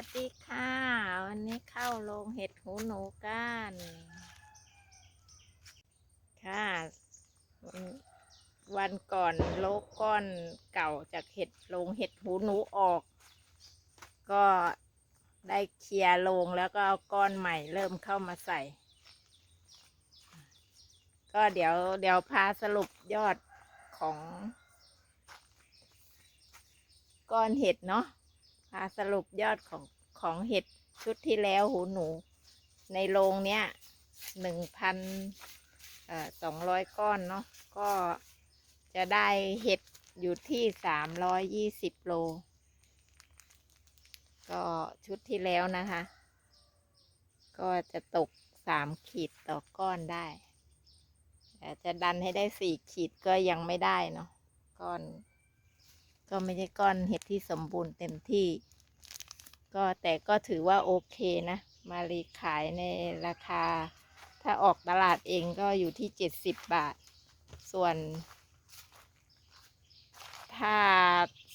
วัสดีค่ะ วันนี้เข้าโรงเห็ดหูหนูกันค่ะวันวันก่อนโลกก้อนเก่าจากเห็ดโรงเห็ดหูหนูออก ก็ได้เคลียร์โรงแล้วก็เอาก้อนใหม่เริ่มเข้ามาใส่ ก็เดี๋ยวเดี๋ยวพาสรุปยอดของ ก้อนเห็ดเนาะ พาสรุปยอดของของเห็ดชุดที่แล้วหูหนู ในโรงเนี้ยหนึ่งพันสองร้อยก้อนเนาะก็จะได้เห็ดอยู่ที่สามร้อยยี่สิบโล ก็ชุดที่แล้วนะคะ ก็จะตกสามขีดต่อก้อนได้แต่จะดันให้ได้สี่ขีดก็ยังไม่ได้เนาะก้อน ก็ไม่ใช่ก้อนเห็ดที่สมบูรณ์เต็มที่ ก็แต่ก็ถือว่าโอเคนะ มารีขายในราคา ถ้าออกตลาดเองก็อยู่ที่เจ็ดสิบบาท ส่วน ถ้า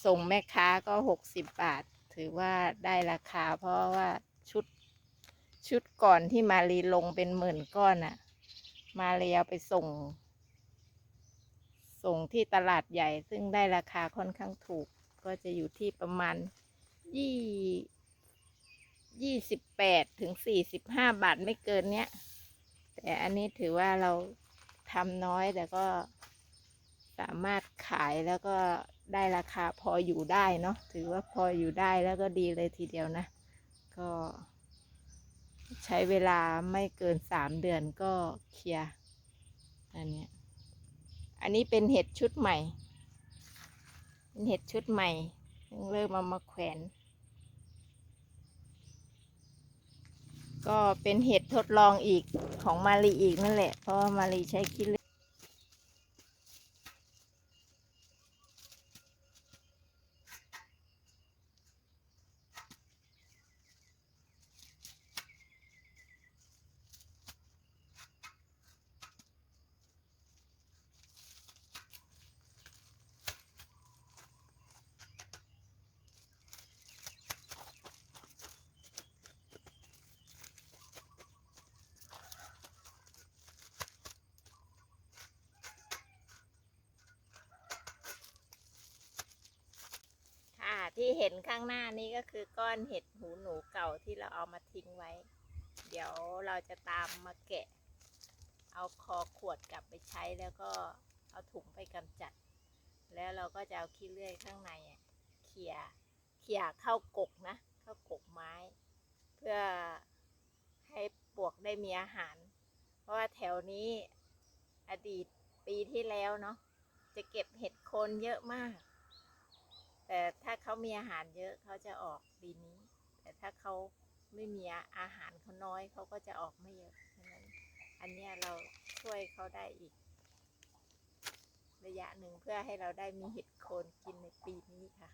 ส่งแม่ค้าก็หกสิบบาท ถือว่าได้ราคา เพราะว่าชุดชุดก่อนที่มารีลงเป็นหมื่นก้อนอะ่ะมารีเอาไปส่ง ส่งที่ตลาดใหญ่ซึ่งได้ราคาค่อนข้างถูก ก็จะอยู่ที่ประมาณยี่ยี่สิบแปดถึงสี่สิบห้าบาทไม่เกินเนี้ย แต่อันนี้ถือว่าเราทำน้อยแต่ก็สามารถขายแล้วก็ได้ราคาพออยู่ได้เนาะถือว่าพออยู่ได้แล้วก็ดีเลยทีเดียวนะ ก็ใช้เวลาไม่เกินสามเดือนก็เคลียร์อันเนี้ย อันนี้เป็นเห็ดชุดใหม่ เป็นเห็ดชุดใหม่เพิ่งเริ่มเอามาแขวน ก็เป็นเห็ดทดลองอีกของมารีอีกนั่นแหละ เพราะมารีใช้คิด ที่เห็นข้างหน้านี้ก็คือก้อนเห็ดหูหนูเก่าที่เราเอามาทิ้งไว้ เดี๋ยวเราจะตามมาแกะ เอาคอขวดกลับไปใช้แล้วก็เอาถุงไปกำจัด แล้วเราก็จะเอาขี้เลื่อยข้างในเขี่ยเขี่ยเข้ากกนะ เข้ากกไม้ เพื่อให้ปลวกได้มีอาหาร เพราะว่าแถวนี้อดีตปีที่แล้วเนาะจะเก็บเห็ดโคนเยอะมาก แต่ถ้าเขามีอาหารเยอะเขาจะออกปีนี้ แต่ถ้าเขาไม่มีอาหารเขาน้อยเขาก็จะออกไม่เยอะฉะนั้น อันเนี้ยเราช่วยเขาได้อีก ระยะหนึ่งเพื่อให้เราได้มีเห็ดโคนกินในปีนี้ค่ะ